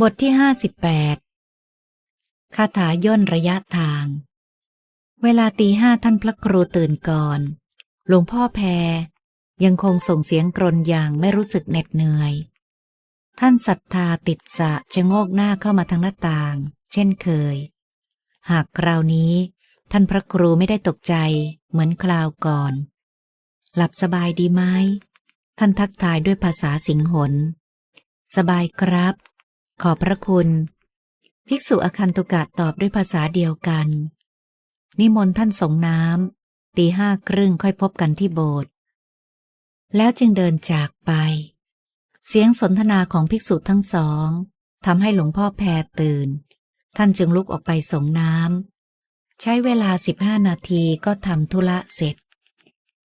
บทที่ห้าสิบแปดคาถาย่นระยะทาง เวลาตีห้าท่านพระครูตื่นก่อน หลวงพ่อแพรยังคงส่งเสียงกรนอย่างไม่รู้สึกเหน็ดเหนื่อย ท่านศรัทธาติดสะจะโงกหน้าเข้ามาทางหน้าต่าง เช่นเคย หากคราวนี้ท่านพระครูไม่ได้ตกใจเหมือนคราวก่อน หลับสบายดีไหม ท่านทักทายด้วยภาษาสิงหน สบายครับ ขอบพระคุณ ภิกษุอคันตุกะตอบด้วยภาษาเดียวกัน นิมนต์ท่านสงน้ำตีห้าครึ่งค่อยพบกันที่โบสถ์แล้วจึงเดินจากไป เสียงสนทนาของภิกษุทั้งสองทำให้หลวงพ่อแพรตื่น ท่านจึงลุกออกไปสงน้ำใช้เวลาสิบห้านาทีก็ทำธุระเสร็จ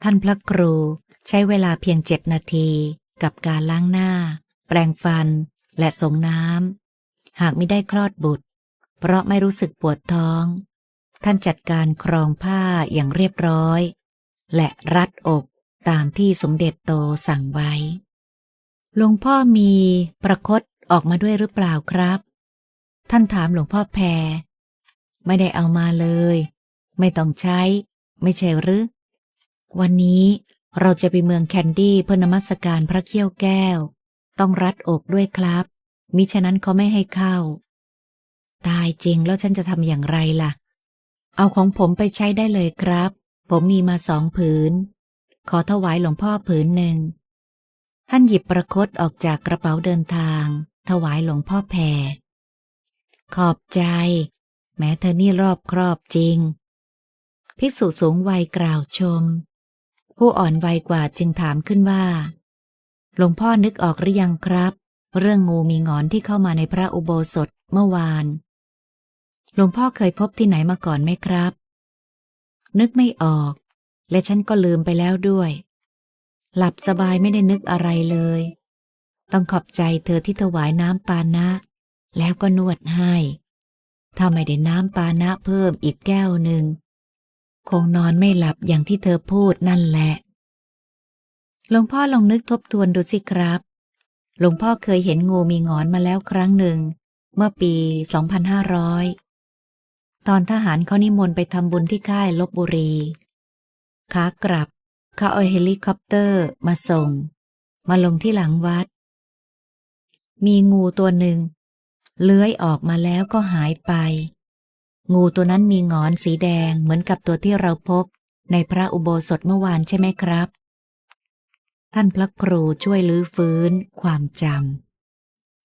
ท่านพระครูใช้เวลาเพียงเจ็ดนาทีกับการล้างหน้า แปรงฟัน และสงน้ำหากไม่ได้คลอดบุตร เพราะไม่รู้สึกปวดท้อง ท่านจัดการครองผ้าอย่างเรียบร้อย และรัดอกตามที่สมเด็จโตสั่งไว้ หลวงพ่อมีประคตออกมาด้วยหรือเปล่าครับ ท่านถามหลวงพ่อแพร ไม่ได้เอามาเลย ไม่ต้องใช้ ไม่ใช่หรือ วันนี้เราจะไปเมืองแคนดี้เพื่อนมัสการพระเขี้ยวแก้ว ต้องรัดอกด้วยครับ มิฉะนั้นเขาไม่ให้เข้า ตายจริงแล้วฉันจะทำอย่างไรล่ะ เอาของผมไปใช้ได้เลยครับ ผมมีมาสองผืน ขอถวายหลวงพ่อผืนหนึ่ง ท่านหยิบประคตออกจากกระเป๋าเดินทาง ถวายหลวงพ่อแพรขอบใจ แม้เธอนี่รอบครอบจริง ภิกษุสูงวัยกล่าวชม ผู้อ่อนวัยกว่าจึงถามขึ้นว่า หลวงพ่อนึกออกหรือยังครับ เรื่องงูมีงอนที่เข้ามาในพระอุโบสถเมื่อวาน หลวงพ่อเคยพบที่ไหนมาก่อนไหมครับ นึกไม่ออก และฉันก็ลืมไปแล้วด้วย หลับสบายไม่ได้นึกอะไรเลย ต้องขอบใจเธอที่ถวายน้ำปานะ แล้วก็นวดให้ถ้าไม่ได้น้ำปานะเพิ่มอีกแก้วหนึ่ง คงนอนไม่หลับอย่างที่เธอพูดนั่นแหละ หลวงพ่อลองนึกทบทวนดูสิครับ หลวงพ่อเคยเห็นงูมีงอนมาแล้วครั้งหนึ่ง เมื่อปี 2500 ตอนทหารเขานิมนต์ไปทำบุญที่ค่ายลบบุรีขากลับเขาเอาเฮลิคอปเตอร์มาส่ง มาลงที่หลังวัด มีงูตัวหนึ่ง เลื้อยออกมาแล้วก็หายไป งูตัวนั้นมีงอนสีแดงเหมือนกับตัวที่เราพบในพระอุโบสถเมื่อวานใช่ไหมครับ ท่านพระครูช่วยลื้อฟื้นความจ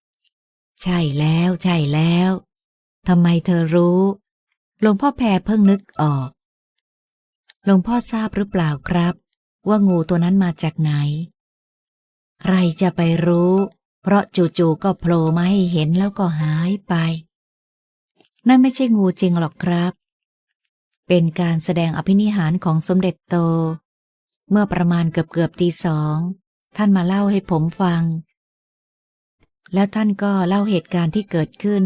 ำใช่แล้วใช่แล้วทำไมเธอรู้หลวงพ่อแพรเพิ่งนึกออกหลวงพ่อทราบหรือเปล่าครับ ว่างูตัวนั้นมาจากไหน ใครจะไปรู้ เพราะจู่ๆก็โผล่มาให้เห็นแล้วก็หายไป นั่นไม่ใช่งูจริงหรอกครับ เป็นการแสดงอภินิหารของสมเด็จโต เมื่อประมาณเกือบเกือบตีสอง ท่านมาเล่าให้ผมฟัง แล้วท่านก็เล่าเหตุการณ์ที่เกิดขึ้น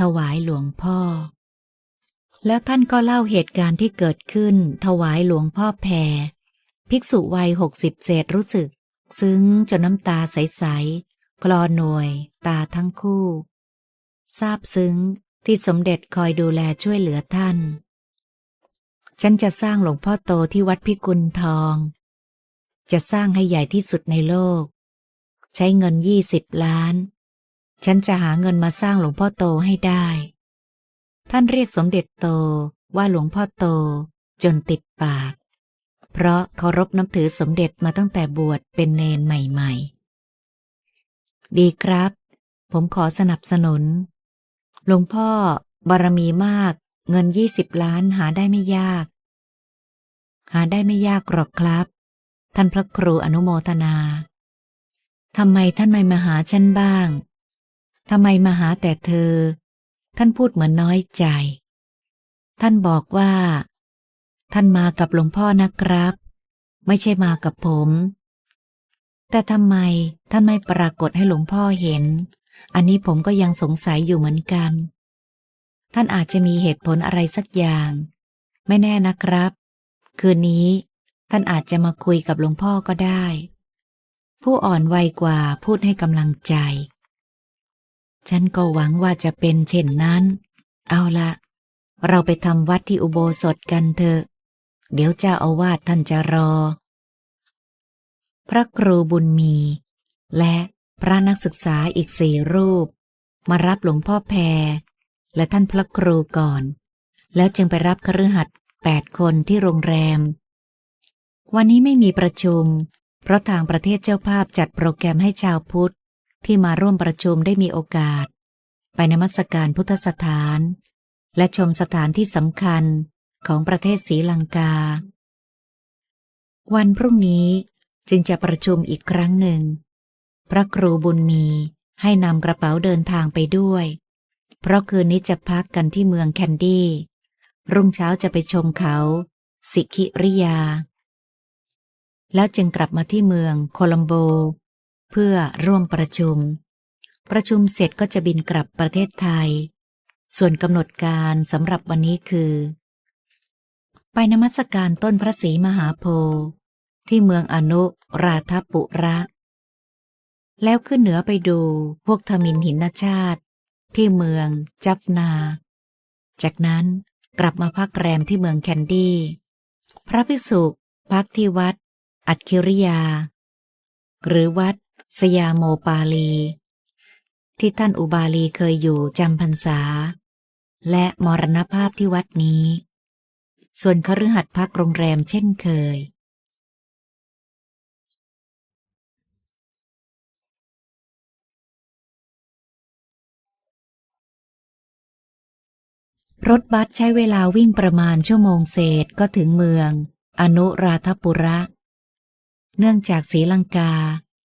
ถวายหลวงพ่อ แล้วท่านก็เล่าเหตุการณ์ที่เกิดขึ้น ถวายหลวงพ่อแพรภิกษุวัยหกสิบเศษรู้สึก ซึ้งจนน้ำตาใสๆคลอหน่วย ตาทั้งคู่ซาบซึ้งที่สมเด็จคอยดูแลช่วยเหลือท่าน ฉันจะสร้างหลวงพ่อโตที่วัดพิกุลทอง จะสร้างให้ใหญ่ที่สุดในโลก ใช้เงินยี่สิบล้าน ฉันจะหาเงินมาสร้างหลวงพ่อโตให้ได้ ท่านเรียกสมเด็จโตว่าหลวงพ่อโตจนติดปาก เพราะเคารพนับถือสมเด็จมาตั้งแต่บวชเป็นเนนใหม่ๆ ดีครับ ผมขอสนับสนุน หลวงพ่อบารมีมากเงินยี่สิบล้านหาได้ไม่ยาก หาได้ไม่ยากหรอกครับ ท่านพระครูอนุโมทนา ทำไมท่านไม่มาหาฉันบ้าง ทำไมมาหาแต่เธอ ท่านพูดเหมือนน้อยใจ ท่านบอกว่า ท่านมากับหลวงพ่อนะครับ ไม่ใช่มากับผม แต่ทำไมท่านไม่ปรากฏให้หลวงพ่อเห็น อันนี้ผมก็ยังสงสัยอยู่เหมือนกัน ท่านอาจจะมีเหตุผลอะไรสักอย่าง ไม่แน่นะครับ คืนนี้ ท่านอาจจะมาคุยกับหลวงพ่อก็ได้ ผู้อ่อนวัยกว่าพูดให้กำลังใจ ฉันก็หวังว่าจะเป็นเช่นนั้น เอาละเราไปทำวัดที่อุโบสถกันเถอะ เดี๋ยวเจ้าอาวาสท่านจะรอ พระครูบุญมี และพระนักศึกษาอีกสี่รูป มารับหลวงพ่อแพร และท่านพระครูก่อน แล้วจึงไปรับคฤหัสถ์แปดคนที่โรงแรม วันนี้ไม่มีประชุม เพราะทางประเทศเจ้าภาพจัดโปรแกรมให้ชาวพุทธ ที่มาร่วมประชุมได้มีโอกาส ไปนมัสการพุทธสถาน และชมสถานที่สำคัญของประเทศศรีลังกา วันพรุ่งนี้จึงจะประชุมอีกครั้งหนึ่ง พระครูบุญมีให้นำกระเป๋าเดินทางไปด้วย เพราะคืนนี้จะพักกันที่เมืองแคนดี้ รุ่งเช้าจะไปชมเขา สิคิริยา แล้วจึงกลับมาที่เมืองโคลัมโบ เพื่อร่วมประชุม ประชุมเสร็จก็จะบินกลับประเทศไทย ส่วนกำหนดการสำหรับวันนี้คือ ไปนมัสการต้นพระศรีมหาโพธิ์ที่เมืองอนุราธปุระ แล้วขึ้นเหนือไปดูพวกทมินหินชาติ ที่เมืองจับนา จากนั้นกลับมาพักแรมที่เมืองแคนดี้ พระภิกษุพักที่วัด อัจคิริยา หรือวัด สยามโมปาลี ที่ท่านอุบาลีเคยอยู่จำพรรษา และมรณภาพที่วัดนี้ ส่วนคฤหัสถ์พักโรงแรมเช่นเคย รถบัสใช้เวลาวิ่งประมาณชั่วโมงเศษก็ถึงเมือง อนุราธปุระ เนื่องจากศรีลังกา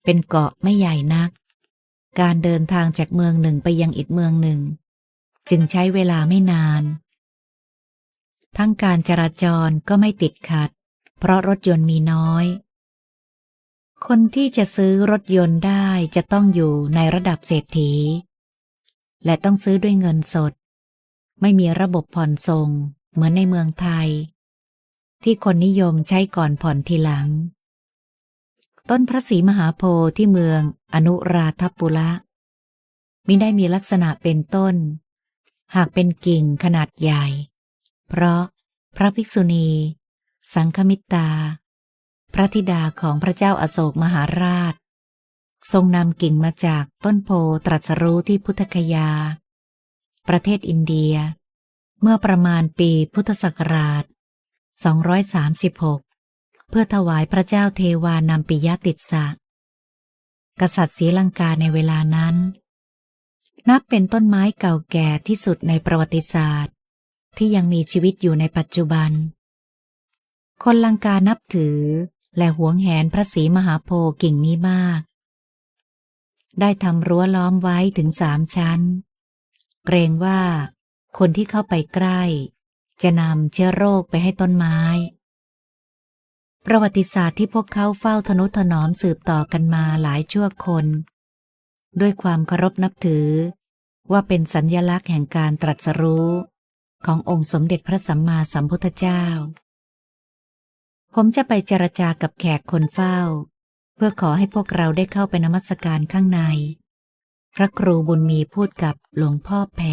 เป็นเกาะไม่ใหญ่นัก การเดินทางจากเมืองหนึ่งไปยังอีกเมืองหนึ่ง จึงใช้เวลาไม่นาน ทั้งการจราจรก็ไม่ติดขัด เพราะรถยนต์มีน้อย คนที่จะซื้อรถยนต์ได้จะต้องอยู่ในระดับเศรษฐี และต้องซื้อด้วยเงินสด ไม่มีระบบผ่อนส่งเหมือนในเมืองไทย ที่คนนิยมใช้ก่อนผ่อนทีหลัง ต้นพระศรีมหาโพธิ์ที่เมืองอนุราธปุระมิได้มีลักษณะเป็นต้น หากเป็นกิ่งขนาดใหญ่ เพราะพระภิกษุณี สังคมิตา พระธิดาของพระเจ้าอาโศกมหาราช ทรงนำกิ่งมาจากต้นโพตรัสรู้ที่พุทธคยา ประเทศอินเดีย เมื่อประมาณปีพุทธศักราช 236 เพื่อถวายพระเจ้าเทวานำปิยติสสะกษัตริย์ศรีลังกาในเวลานั้น นับเป็นต้นไม้เก่าแก่ที่สุดในประวัติศาสตร์ ที่ยังมีชีวิตอยู่ในปัจจุบัน คนลังกานับถือและหวงแหนพระศรีมหาโพธิ์กิ่งนี้มาก ได้ทำรั้วล้อมไว้ถึงสามชั้น เกรงว่าคนที่เข้าไปใกล้ จะนำเชื้อโรคไปให้ต้นไม้ ประวัติศาสตร์ที่พวกเขาเฝ้าทนุถนอมสืบต่อกันมาหลายชั่วคน ด้วยความเคารพนับถือ ว่าเป็นสัญญลักษณ์แห่งการตรัสรู้ ขององค์สมเด็จพระสัมมาสัมพุทธเจ้า ผมจะไปเจรจากับแขกคนเฝ้า เพื่อขอให้พวกเราได้เข้าไปนมัสการข้างใน พระครูบุญมีพูดกับหลวงพ่อแพร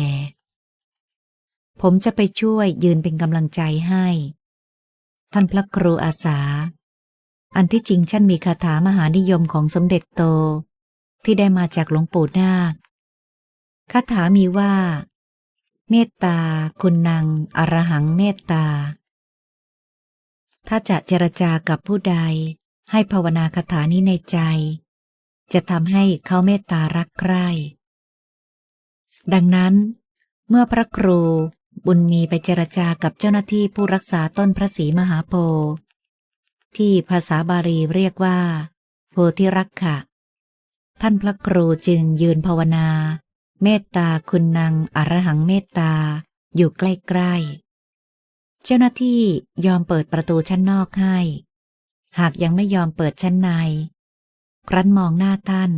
ผมจะไปช่วยยืนเป็นกำลังใจให้ ท่านพระครูอาสา อันที่จริงฉันมีคาถามหานิยมของสมเด็จโต ที่ได้มาจากหลวงปู่นาคคาถามีว่า เมตตา คุณนางอรหังเมตตา ถ้าจะเจรจากับผู้ใด ให้ภาวนาคาถานี้ในใจ จะทำให้เขาเมตตารักใคร่ดังนั้น เมื่อพระครู บุญมีไปเจรจากับเจ้าหน้าที่ผู้รักษาต้นพระศรีมหาโพธิ์ที่ภาษาบาลีเรียกว่า โพธิรักขะ ท่านพระครูจึงยืนภาวนา เมตตาคุณนางอรหังเมตตาอยู่ใกล้ๆ เจ้าหน้าที่ยอมเปิดประตูชั้นนอกให้ หากยังไม่ยอมเปิดชั้นใน ครั้นมองหน้าท่าน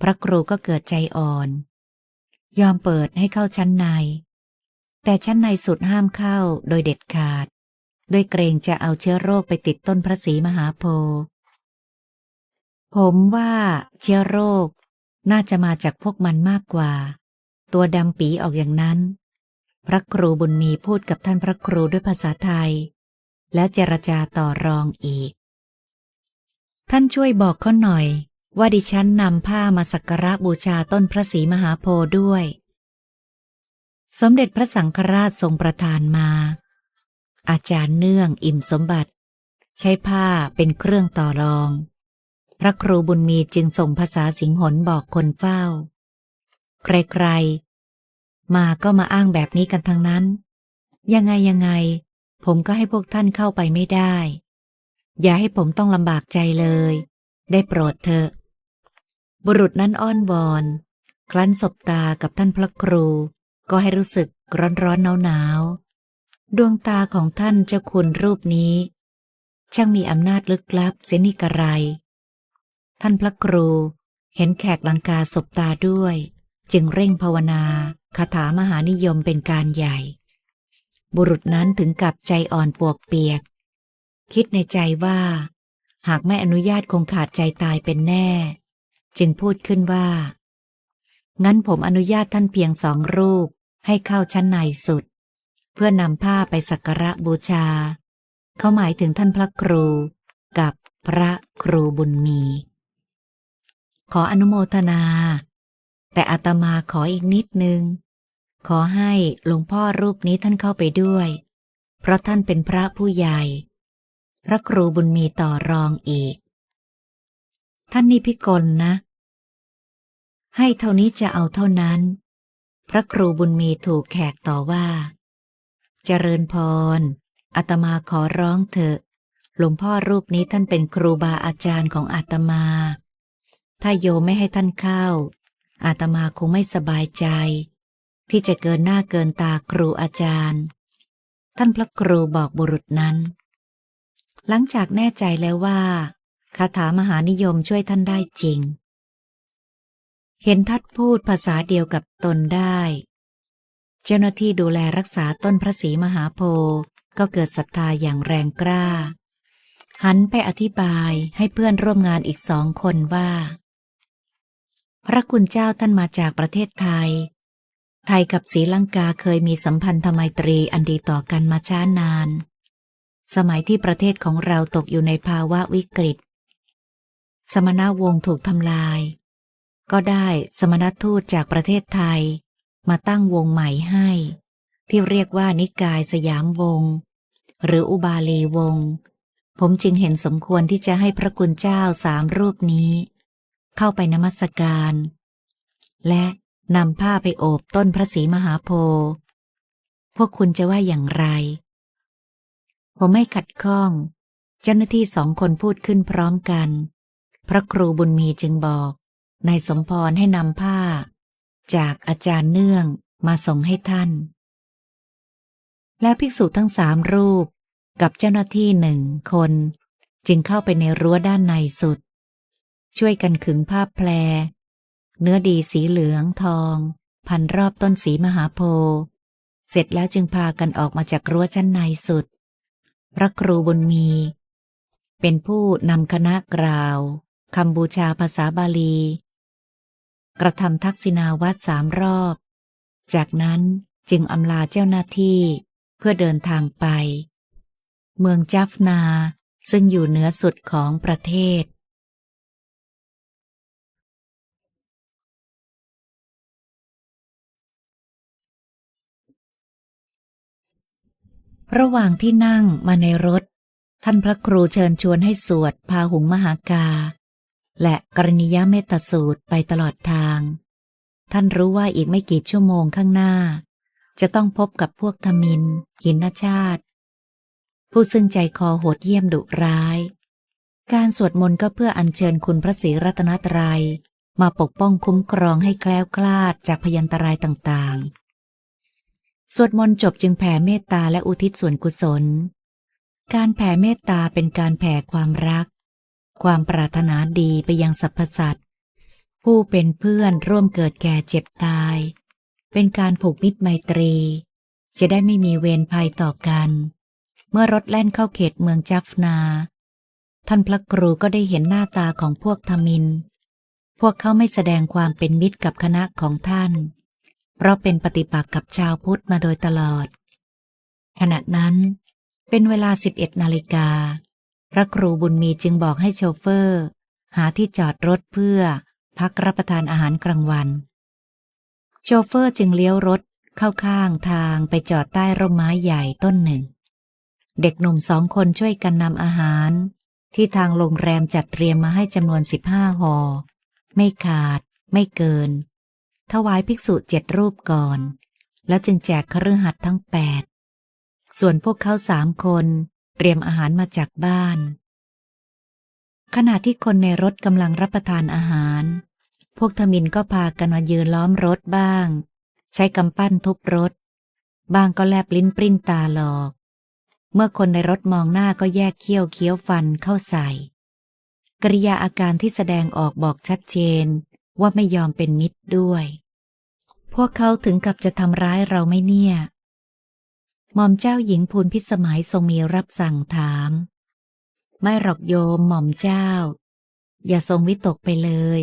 พระครูก็เกิดใจอ่อน ยอมเปิดให้เข้าชั้นใน แต่ชั้นในสุดห้ามเข้าโดยเด็ดขาด ด้วยเกรงจะเอาเชื้อโรคไปติดต้นพระศรีมหาโพธิ์ผมว่าเชื้อโรคน่าจะมาจากพวกมันมากกว่า ตัวดำปีออกอย่างนั้น พระครูบุญมีพูดกับท่านพระครูด้วยภาษาไทย แล้วเจรจาต่อรองอีก ท่านช่วยบอกเขาหน่อย ว่าดิฉันนำผ้ามาสักการะบูชาต้นพระศรีมหาโพธิ์ด้วย สมเด็จพระสังฆราชทรงประทานมา อาจารย์เนื่องอิ่มสมบัติ ใช้ผ้าเป็นเครื่องต่อรอง พระครูบุญมีจึงส่งภาษาสิงหนบอกคนเฝ้า ใครๆ มาก็มาอ้างแบบนี้กันทั้งนั้น ยังไงยังไง ผมก็ให้พวกท่านเข้าไปไม่ได้ อย่าให้ผมต้องลำบากใจเลย ได้โปรดเถอะ บุรุษนั้นอ้อนวอนครั้นสบตากับท่านพระครู ก็ให้รู้สึกร้อนร้อนหนาวหนาวดวงตาของท่านเจ้าคุณรูปนี้ ช่างมีอำนาจลึกลับเสนิกระไร ท่านพระครูเห็นแขกลังกาสบตาด้วย จึงเร่งภาวนาคาถามหานิยมเป็นการใหญ่ บุรุษนั้นถึงกับใจอ่อนปวกเปียก คิดในใจว่า หากไม่อนุญาตคงขาดใจตายเป็นแน่ จึงพูดขึ้นว่า งั้นผมอนุญาตท่านเพียงสองรูป ให้เข้าชั้นในสุด เพื่อนำผ้าไปสักการะบูชา เขาหมายถึงท่านพระครูกับพระครูบุญมี ขออนุโมทนา แต่อาตมาขออีกนิดนึง ขอให้หลวงพ่อรูปนี้ท่านเข้าไปด้วย เพราะท่านเป็นพระผู้ใหญ่ พระครูบุญมีต่อรองอีก ท่านนี่พิกลนะ ให้เท่านี้จะเอาเท่านั้น พระครูบุญมีถูกแขกต่อว่า เจริญพรอาตมาขอร้องเถอะ หลวงพ่อรูปนี้ท่านเป็นครูบาอาจารย์ของอาตมา ถ้าโยไม่ให้ท่านเข้า อาตมาคงไม่สบายใจ ที่จะเกินหน้าเกินตาครูอาจารย์ ท่านพระครูบอกบุรุษนั้น หลังจากแน่ใจแล้วว่าคาถามหานิยมช่วยท่านได้จริง เห็นทัดพูดภาษาเดียวกับตนได้ เจ้าหน้าที่ดูแลรักษาต้นพระศรีมหาโพธิ์ก็เกิดศรัทธาอย่างแรงกล้า หันไปอธิบายให้เพื่อนร่วมงานอีกสองคนว่า พระคุณเจ้าท่านมาจากประเทศไทย ไทยกับศรีลังกาเคยมีสัมพันธไมตรีอันดีต่อกันมาช้านาน สมัยที่ประเทศของเราตกอยู่ในภาวะวิกฤต สมณวงศ์ถูกทำลาย ก็ได้สมณทูตจากประเทศไทย มาตั้งวงใหม่ให้ ที่เรียกว่านิกายสยามวง หรืออุบาลีวง ผมจึงเห็นสมควรที่จะให้พระคุณเจ้าสามรูปนี้ เข้าไปนมัสการ และนำผ้าไปโอบต้นพระศรีมหาโพธิ์พวกคุณจะว่าอย่างไร ผมไม่ขัดข้อง เจ้าหน้าที่สองคนพูดขึ้นพร้อมกัน พระครูบุญมีจึงบอก นายสมพรให้นำผ้า จากอาจารย์เนื่องมาส่งให้ท่าน แล้วภิกษุทั้งสามรูปกับเจ้าหน้าที่หนึ่งคน จึงเข้าไปในรั้วด้านในสุด ช่วยกันขึงผ้าแพรเนื้อดีสีเหลืองทอง พันรอบต้นสีมหาโพธิ์เสร็จแล้วจึงพากันออกมาจากรั้วชั้นในสุด พระครูบุญมี เป็นผู้นำคณะกล่าวคำบูชาภาษาบาลี กระทำทักษิณาวัดสามรอบ จากนั้นจึงอำลาเจ้าหน้าที่เพื่อเดินทางไป เมืองจัฟนาซึ่งอยู่เหนือสุดของประเทศ ระหว่างที่นั่งมาในรถ ท่านพระครูเชิญชวนให้สวดพาหุงมหากา และกรณียเมตสูตรไปตลอดทาง ท่านรู้ว่าอีกไม่กี่ชั่วโมงข้างหน้า จะต้องพบกับพวกทมิน หินชาติ ผู้ซึ่งใจคอโหดเยี่ยมดุร้าย การสวดมนต์ก็เพื่ออัญเชิญคุณพระศรีรัตนตรัย มาปกป้องคุ้มครองให้แคล้วคลาดจากพยันตรายต่างๆ สวดมนต์จบจึงแผ่เมตตาและอุทิศส่วนกุศล การแผ่เมตตาเป็นการแผ่ความรัก ความปรารถนาดีไปยังสรรพสัตว์ ผู้เป็นเพื่อนร่วมเกิดแก่เจ็บตาย เป็นการผูกมิตรไมตรี จะได้ไม่มีเวรภัยต่อกัน เมื่อรถแล่นเข้าเขตเมืองจัฟนา ท่านพระครูก็ได้เห็นหน้าตาของพวกทมิน พวกเขาไม่แสดงความเป็นมิตรกับคณะของท่าน เพราะเป็นปฏิปักษ์กับชาวพุทธมาโดยตลอด ขณะนั้น เป็นเวลา 11 นาฬิกา พระครูบุญมีจึงบอกให้โชเฟอร์ หาที่จอดรถเพื่อ พักรับประทานอาหารกลางวัน โชเฟอร์จึงเลี้ยวรถเข้าข้างทางไปจอดใต้ร่มไม้ใหญ่ต้นหนึ่ง เด็กหนุ่มสองคนช่วยกันนำอาหาร ที่ทางโรงแรมจัดเตรียมมาให้จำนวนสิบห้าห่อไม่ขาด ไม่เกิน ถวายภิกษุเจ็ดรูปก่อน แล้วจึงแจกคฤหัสถ์ทั้งแปดส่วนพวกเขาสามคนเตรียมอาหารมาจากบ้าน ขณะที่คนในรถกำลังรับประทานอาหาร พวกทมินก็พากันมายืนล้อมรถบ้าง ใช้กำปั้นทุบรถ บ้างก็แลบลิ้นปริ้นตาหลอก เมื่อคนในรถมองหน้าก็แยกเขี้ยวเคี้ยวฟันเข้าใส่ กริยาอาการที่แสดงออกบอกชัดเจน ว่าไม่ยอมเป็นมิตรด้วย พวกเขาถึงกับจะทำร้ายเราไม่เนี่ยหม่อมเจ้าหญิงพูนพิสมัยทรงมีรับสั่งถาม ไม่หรอกโยมหม่อมเจ้า อย่าทรงวิตกไปเลย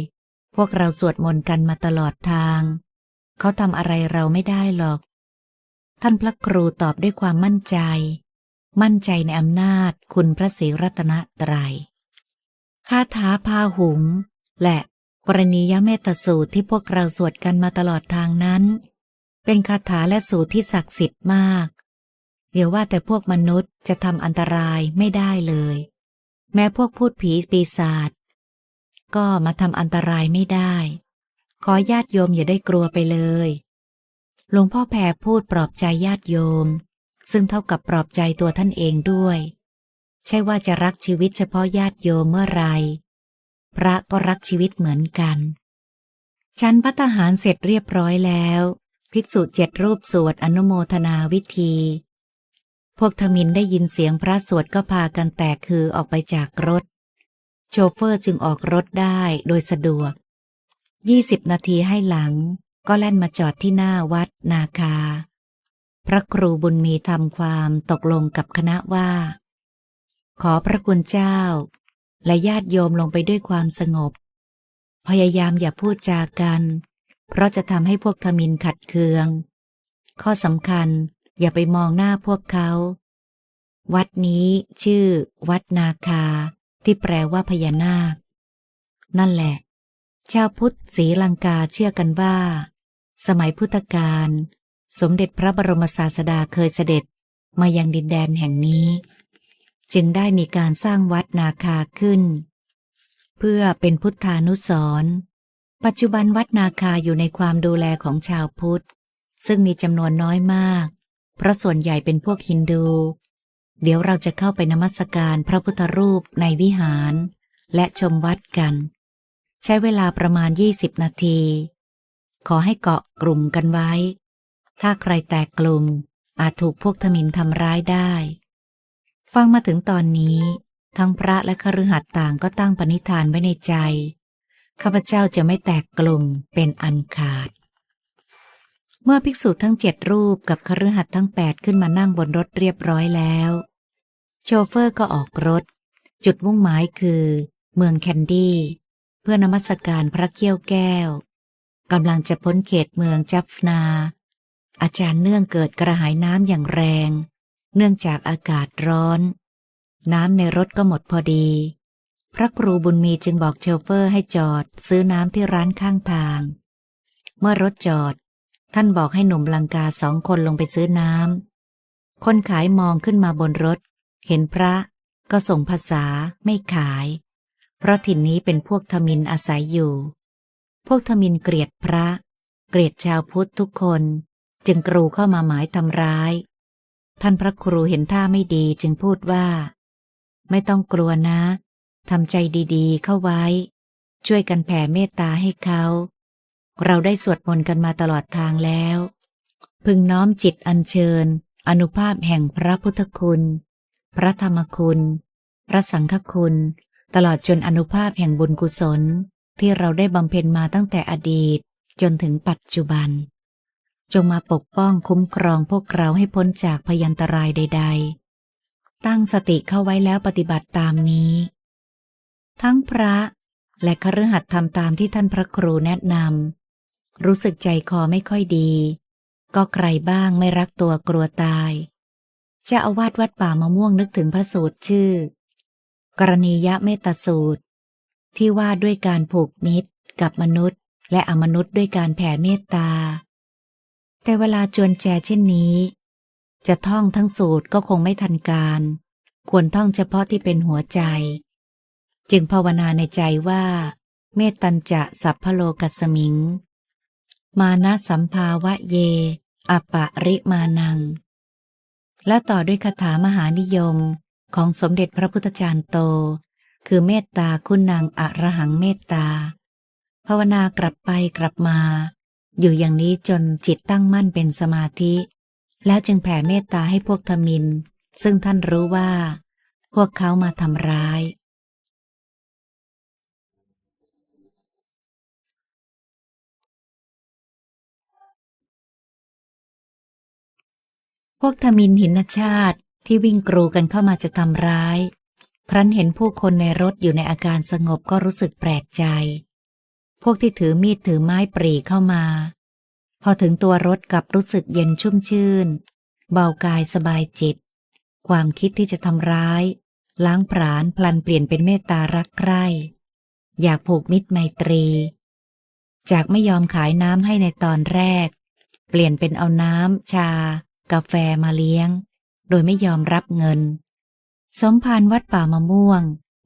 พวกเราสวดมนต์กันมาตลอดทาง เขาทำอะไรเราไม่ได้หรอก ท่านพระครูตอบด้วยความมั่นใจ มั่นใจในอำนาจคุณพระศรีรัตนตรัยคาถาพาหุง และกรณียเมตสูตรที่พวกเราสวดกันมาตลอดทางนั้น เป็นคาถาและสูตรที่ศักดิ์สิทธิ์มาก เดี๋ยวว่าแต่พวกมนุษย์จะทำอันตรายไม่ได้เลย แม้พวกพูดผีปีศาจ ก็มาทำอันตรายไม่ได้ ขอญาติโยมอย่าได้กลัวไปเลย หลวงพ่อแพรพูดปลอบใจญาติโยม ซึ่งเท่ากับปลอบใจตัวท่านเองด้วย ใช่ว่าจะรักชีวิตเฉพาะญาติโยมเมื่อไร พระก็รักชีวิตเหมือนกัน ชั้นพัตหารเสร็จเรียบร้อยแล้ว ภิกษุเจ็ดรูปสวดอนุโมทนาวิธีพวกทมินได้ยินเสียงพระสวดก็พากันแตกคือออกไปจากรถ โชเฟอร์จึงออกรถได้โดยสะดวกยี่สิบนาทีให้หลัง ก็แล่นมาจอดที่หน้าวัดนาคา พระครูบุญมีทำความตกลงกับคณะว่า ขอพระคุณเจ้า และญาติโยมลงไปด้วยความสงบ พยายามอย่าพูดจากัน เพราะจะทำให้พวกทมินขัดเคือง ข้อสำคัญอย่าไปมองหน้าพวกเขา วัดนี้ชื่อ วัดนาคา ที่แปลว่าพญานาค นั่นแหละ ชาวพุทธศรีลังกาเชื่อกันว่า สมัยพุทธกาลสมเด็จพระบรมศาสดาเคยเสด็จมายังดินแดนแห่งนี้ จึงได้มีการสร้างวัดนาคาขึ้น เพื่อเป็นพุทธานุสรณ์ปัจจุบันวัดนาคาอยู่ในความดูแลของชาวพุทธ ซึ่งมีจำนวนน้อยมาก เพราะส่วนใหญ่เป็นพวกฮินดู เดี๋ยวเราจะเข้าไปนมัสการพระพุทธรูปในวิหาร และชมวัดกัน ใช้เวลาประมาณ 20 นาที ขอให้เกาะกลุ่มกันไว้ ถ้าใครแตกกลุ่มอาจถูกพวกทมินทำร้ายได้ ฟังมาถึงตอนนี้ ทั้งพระและคฤหัสถ์ต่างก็ตั้งปณิธานไว้ในใจ ข้าพเจ้าจะไม่แตกกลุ่มเป็นอันขาด เมื่อภิกษุทั้งเจ็ดรูปกับคฤหัสถ์ทั้งแปดขึ้นมานั่งบนรถเรียบร้อยแล้ว โชเฟอร์ก็ออกรถ จุดมุ่งหมายคือ เมืองแคนดี้ เพื่อนมัสการพระเกี้ยวแก้วกำลังจะพ้นเขตเมืองจัฟนา อาจารย์เนื่องเกิดกระหายน้ำอย่างแรง เนื่องจากอากาศร้อน น้ำในรถก็หมดพอดี พระครูบุญมีจึงบอกโชเฟอร์ให้จอดซื้อน้ำที่ร้านข้างทาง เมื่อรถจอด ท่านบอกให้หนุ่มลังกาสองคนลงไปซื้อน้ำ คนขายมองขึ้นมาบนรถ เห็นพระก็ส่งภาษาไม่ขาย เพราะถิ่นนี้เป็นพวกทมินอาศัยอยู่ พวกทมินเกลียดพระ เกลียดชาวพุทธทุกคน จึงกรูเข้ามาหมายทำร้าย ท่านพระครูเห็นท่าไม่ดีจึงพูดว่า ไม่ต้องกลัวนะทำใจดีๆเข้าไว้ ช่วยกันแผ่เมตตาให้เขา เราได้สวดมนต์กันมาตลอดทางแล้ว พึงน้อมจิตอัญเชิญ อนุภาพแห่งพระพุทธคุณ พระธรรมคุณ พระสังฆคุณ ตลอดจนอนุภาพแห่งบุญกุศล ที่เราได้บำเพ็ญมาตั้งแต่อดีต จนถึงปัจจุบัน จงมาปกป้องคุ้มครองพวกเราให้พ้นจากพยันตรายใด ๆ ตั้งสติเข้าไว้แล้วปฏิบัติตามนี้ ทั้งพระและคฤหัสถ์ทำตามที่ท่านพระครูแนะนำ รู้สึกใจคอไม่ค่อยดี ก็ใครบ้างไม่รักตัวกลัวตายจ้าอาวาสวัดป่ามะม่วงนึกถึงพระสูตรชื่อ กรณียะเมตตาสูตร ที่ว่าด้วยการผูกมิตรกับมนุษย์ และอมนุษย์ด้วยการแผ่เมตตา แต่เวลาจวนแจเช่นนี้ จะท่องทั้งสูตรก็คงไม่ทันการ ควรท่องเฉพาะที่เป็นหัวใจ จึงภาวนาในใจว่า เมตตัญจะสัพพโลกัสมิง มานะสัมภาวะเย อปะริมานัง แล้วต่อด้วยคาถามหานิยมของสมเด็จพระพุทธจารย์โต คือเมตตาคุณนางอระหังเมตตา ภาวนากลับไปกลับมา อยู่อย่างนี้จนจิตตั้งมั่นเป็นสมาธิ แล้วจึงแผ่เมตตาให้พวกทมิน ซึ่งท่านรู้ว่า พวกเขามาทำร้าย พวกทมินหินชาติที่วิ่งกรูกันเข้ามาจะทำร้าย ครั้นเห็นผู้คนในรถอยู่ในอาการสงบก็รู้สึกแปลกใจ พวกที่ถือมีดถือไม้ปรีเข้ามา พอถึงตัวรถกลับรู้สึกเย็นชุ่มชื่น เบากายสบายจิต ความคิดที่จะทำร้าย ล้างผลาญพลันเปลี่ยนเป็นเมตตารักใคร่ อยากผูกมิตรไมตรี จากไม่ยอมขายน้ำให้ในตอนแรก เปลี่ยนเป็นเอาน้ำชา กาแฟมาเลี้ยง โดยไม่ยอมรับเงิน สมภารวัดป่ามะม่วง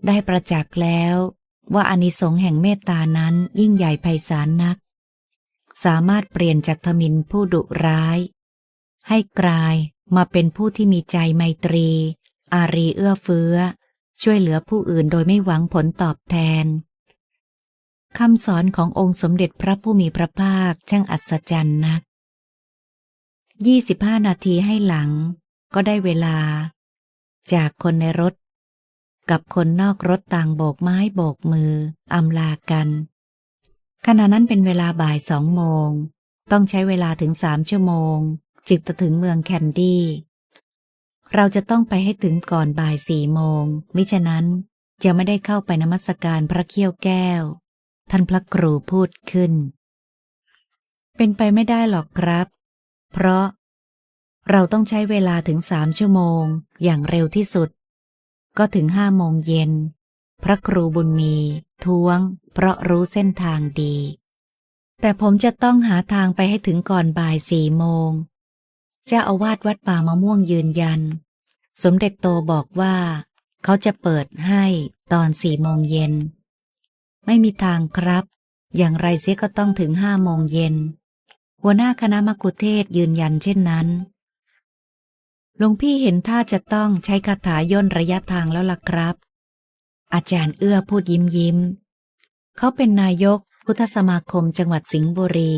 ได้ประจักษ์แล้ว ว่าอานิสงส์แห่งเมตตานั้นยิ่งใหญ่ไพศาลนัก สามารถเปลี่ยนจากทมินผู้ดุร้าย ให้กลายมาเป็นผู้ที่มีใจไมตรี อารีเอื้อเฟื้อ ช่วยเหลือผู้อื่นโดยไม่หวังผลตอบแทนคำสอนขององค์สมเด็จพระผู้มีพระภาคช่างอัศจรรย์นัก ยี่สิบห้านาทีให้หลัง ก็ได้เวลา จากคนในรถ กับคนนอกรถต่างโบกไม้โบกมืออำลากัน ขณะนั้นเป็นเวลาบ่ายสองโมง ต้องใช้เวลาถึงสามชั่วโมง จึงจะถึงเมืองแคนดี้เราจะต้องไปให้ถึงก่อนบ่ายสี่โมง มิฉะนั้นจะไม่ได้เข้าไปนมัสการพระเขี้ยวแก้ว ท่านพระครูพูดขึ้น เป็นไปไม่ได้หรอกครับ เพราะเราต้องใช้เวลาถึงสามชั่วโมง อย่างเร็วที่สุด ก็ถึงห้าโมงเย็น พระครูบุญมีท้วง เพราะรู้เส้นทางดี แต่ผมจะต้องหาทางไปให้ถึงก่อนบ่ายสี่โมง เจ้าอาวาสวัดป่ามะม่วงยืนยัน สมเด็จโตบอกว่า เขาจะเปิดให้ตอนสี่โมงเย็น ไม่มีทางครับ อย่างไรเสียก็ต้องถึงห้าโมงเย็น หัวหน้าคณะมกุเทศยืนยันเช่นนั้น หลวงพี่เห็นท่าจะต้องใช้คาถาย่นระยะทางแล้วล่ะครับ อาจารย์เอื้อพูดยิ้มยิ้ม เขาเป็นนายกพุทธสมาคมจังหวัดสิงห์บุรี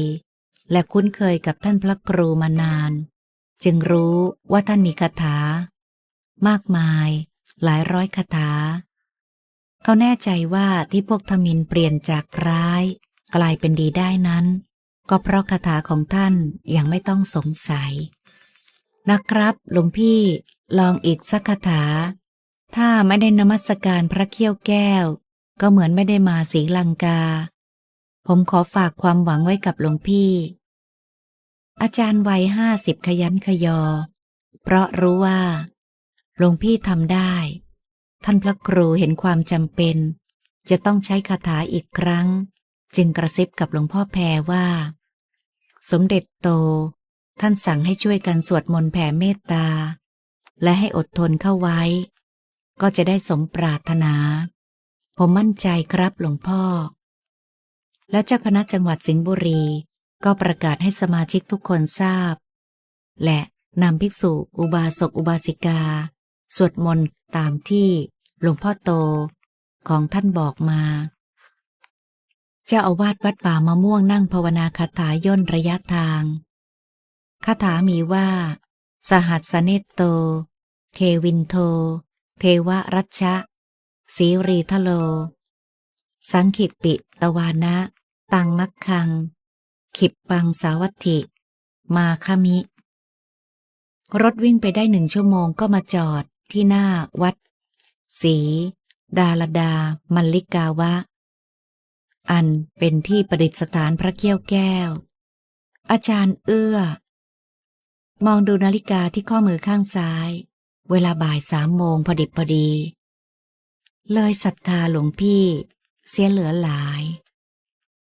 และคุ้นเคยกับท่านพระครูมานาน จึงรู้ว่าท่านมีคาถา มากมาย หลายร้อยคาถา เขาแน่ใจว่าที่พวกทมินเปลี่ยนจากร้าย กลายเป็นดีได้นั้น ก็เพราะคาถาของท่านยังไม่ต้องสงสัย นะครับหลวงพี่ลองอีกสักคาถา ถ้าไม่ได้นมัสการพระเขี้ยวแก้ว ก็เหมือนไม่ได้มาสีลังกา ผมขอฝากความหวังไว้กับหลวงพี่ อาจารย์วัยห้าสิบขยันขยอ เพราะรู้ว่าหลวงพี่ทำได้ ท่านพระครูเห็นความจำเป็น จะต้องใช้คาถาอีกครั้ง จึงกระซิบกับหลวงพ่อแพรว่า สมเด็จโต ท่านสั่งให้ช่วยกันสวดมนต์แผ่เมตตา และให้อดทนเข้าไว้ ก็จะได้สมปรารถนา ผมมั่นใจครับหลวงพ่อ แล้วเจ้าคณะจังหวัดสิงห์บุรีก็ประกาศให้สมาชิกทุกคนทราบ และนำภิกษุ อุบาสกอุบาสิกา สวดมนต์ตามที่หลวงพ่อโตของท่านบอกมา เจ้าอาวาสวัดป่ามะม่วงนั่งภาวนาคาถาย่นระยะทางคาถามีว่า สหัสเนตโต เทวินโท เทวรัชะสีรีทโล สังขิตปิตวานะ ตังมักคัง ขิปปังสาวัตถิ มาคมิ รถวิ่งไปได้หนึ่งชั่วโมงก็มาจอดที่หน้าวัด สี ดาลดา มัลลิกาวะ อันเป็นที่ประดิษฐานพระเกี้ยวแก้ว อาจารย์เอื้อ มองดูนาฬิกาที่ข้อมือข้างซ้าย เวลาบ่ายสามโมงพอดิบพอดี เลยศรัทธาหลวงพี่ เสียเหลือหลาย